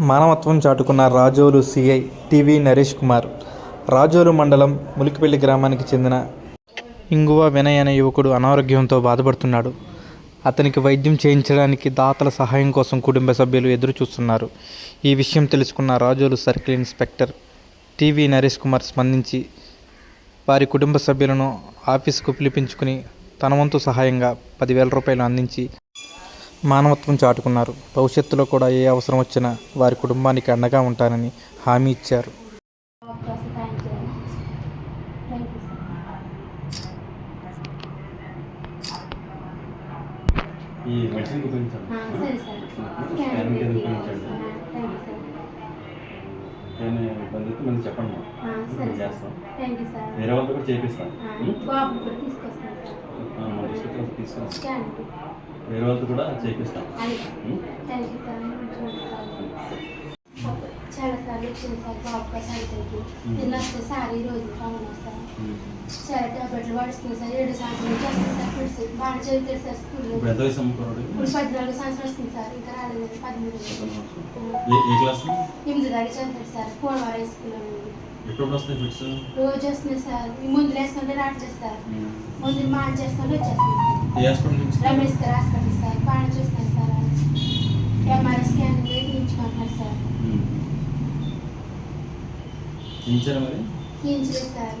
మానవత్వం చాటుకున్న Razole CI TV Naresh Kumar. Razole మండలం ములికిపల్లి గ్రామానికి చెందిన ఇంగువ వినయ్ అనే యువకుడు అనారోగ్యంతో బాధపడుతున్నాడు. అతనికి వైద్యం చేయించడానికి దాతల సహాయం కోసం కుటుంబ సభ్యులు ఎదురు చూస్తున్నారు ఈ విషయం తెలుసుకున్న Razole circle inspector TV Naresh Kumar స్పందించి వారి కుటుంబ సభ్యులను ఆఫీసుకు పిలిపించుకుని తన వంతు సహాయంగా పదివేల రూపాయలు అందించి మానవత్వం చాటుకున్నారు. భవిష్యత్తులో కూడా ఏ అవసరం వచ్చినా వారి కుటుంబానికి అండగా ఉంటానని హామీ ఇచ్చారు. ఈ మెడిసిన్ చెప్పండి వేరే వాళ్ళతో కూడా తీసుకొస్తాను వేరే వాళ్ళతో కూడా చేపిస్తాం. చాలా సార్లు వచ్చింది సార్ బాబు కోసం అయితే. నిన్న వస్తే సార్ ఈ రోజు అవును సార్. చాలా టాబ్లెట్లు వాడుస్తుంది సార్. ఏడు సంవత్సరాల నుంచి వస్తుంది సార్ ఫుడ్స్ బాగా చదువుతాడు సార్ స్కూల్లో. ఇప్పుడు పద్నాలుగు సంవత్సరాలు వస్తుంది సార్. ఇంకా రాలేదు. పదమూడు. ఏ ఏ క్లాస్? ఎనిమిది దాకా చదువుతాడు సార్. పోలవరం హై స్కూల్లో నుండి. ఎప్పుడు వస్తాయి ఫిట్స్ రోజు వస్తుంది సార్. ఈ ముందులు వేసుకుంటే రావట్లేదు సార్. ముందు మాన్ చేస్తుంటే వచ్చేస్తుంది ఏ హాస్పిటల్ చూపిస్తాం రమేష్ గారు హాస్పిటల్ సార్ బాగా చూస్తున్నారు సార్ ఎంఆర్ఐ స్కాన్ తీయించుకుంటున్నారు సార్ ఇచ్చారా మరి సార్